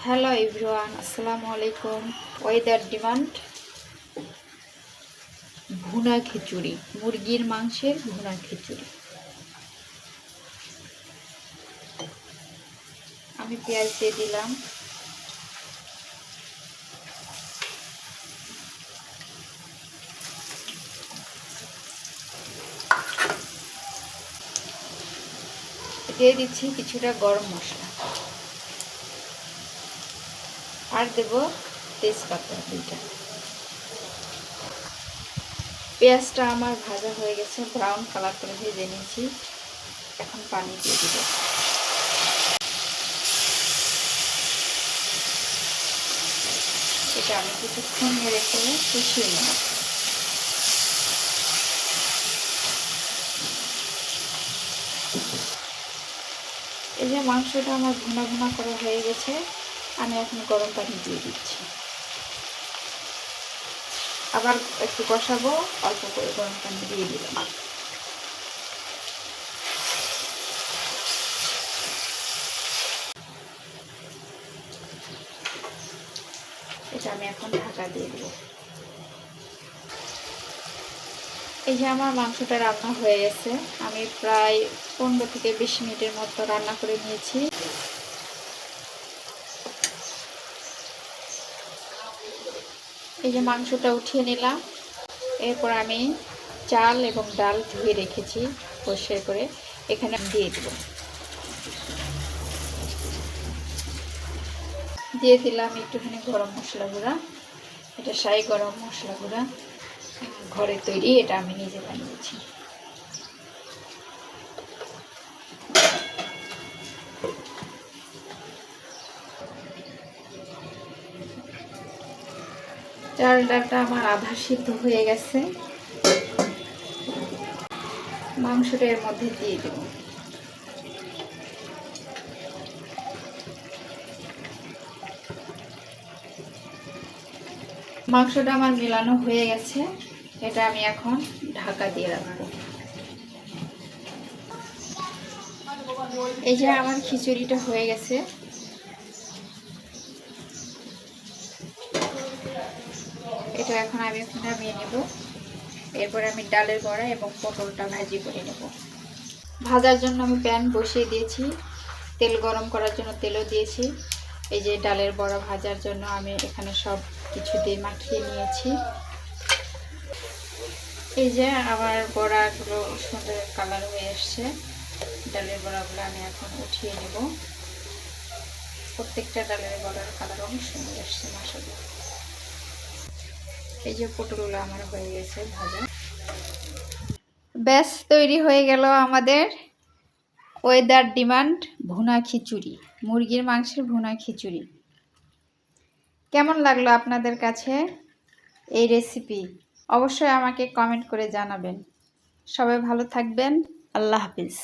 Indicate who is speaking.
Speaker 1: Hello everyone আসসালামু আলাইকুম weather demand ভুনা খিচুড়ি মুরগির মাংসের ভুনা খিচুড়ি আমি পেঁয়াজ দিয়ে দিলাম দিয়ে দিচ্ছি কিছুটা গরম মশলা আর দেব তেজপাতা দুইটা। পেঁয়াজটা আমার ভাজা হয়ে গেছে ব্রাউন কালার করে ভেজে নিয়েছি। এখন পানি দিয়ে দিব। এটা আমি কিছুক্ষণ করে কষিয়ে নেব। এই যে মাংসটা আমার ভুনা ভুনা করা হয়ে গেছে আমি এখন গরম পানি দিয়ে দিচ্ছি। আবার একটু কষাবো, অল্প করে গরম পানি দিয়ে দিলাম। এটা আমি এখন ঢাকা দিয়ে দেবো। এই যে আমার মাংসটা রান্না হয়ে গেছে, আমি প্রায় পনেরো থেকে বিশ মিনিটের মতো রান্না করে নিয়েছি। এই যে মাংসটা উঠিয়ে নিলাম। এরপর আমি চাল এবং ডাল ধুয়ে রেখেছি পরিষ্কার করে। এখানে দিয়ে দেব। দিয়ে দিলাম একটুখানি গরম মশলা গুঁড়া। এটা সাই গরম মশলা গুঁড়া ঘরে তৈরি, এটা আমি নিজে বানিয়েছি। চাল ডালটা আমার আধা সিদ্ধ হয়ে গেছে। মাংসটা এর মধ্যে দিয়ে দেব। মাংসটা আমার মেলানো হয়ে গেছে। এটা আমি এখন ঢাকা দিয়ে রাখব। এই যে আমার খিচুড়িটা হয়ে গেছে। এটা এখন আমি নামিয়ে নেব। এরপর আমি ডালের বড়া এবং পটলটা ভাজি করে নেব। ভাজার জন্য আমি প্যান বসিয়ে দিয়েছি। তেল গরম করার জন্য তেলও দিয়েছি। এই যে ডালের বড়া ভাজার জন্য আমি এখানে সব কিছু দিয়ে মাখিয়ে নিয়েছি। এই যে আমার বড়াগুলো সুন্দর কালার হয়ে এসছে। ডালের বড়াগুলো আমি এখন উঠিয়ে নেব। প্রত্যেকটা ডালের বড়ার কালার অনেক সুন্দর এসছে মাসাগুলো এই যে পটলগুলো আমার হয়ে গেছে ভাজা। ব্যাস, তৈরি হয়ে গেল আমাদের ওয়েদার ডিমান্ড ভুনা খিচুড়ি, মুরগির মাংসের ভুনা খিচুড়ি। কেমন লাগল আপনাদের কাছে এই রেসিপি অবশ্যই আমাকে কমেন্ট করে জানাবেন। সবাই ভালো থাকবেন, আল্লাহ হাফিজ।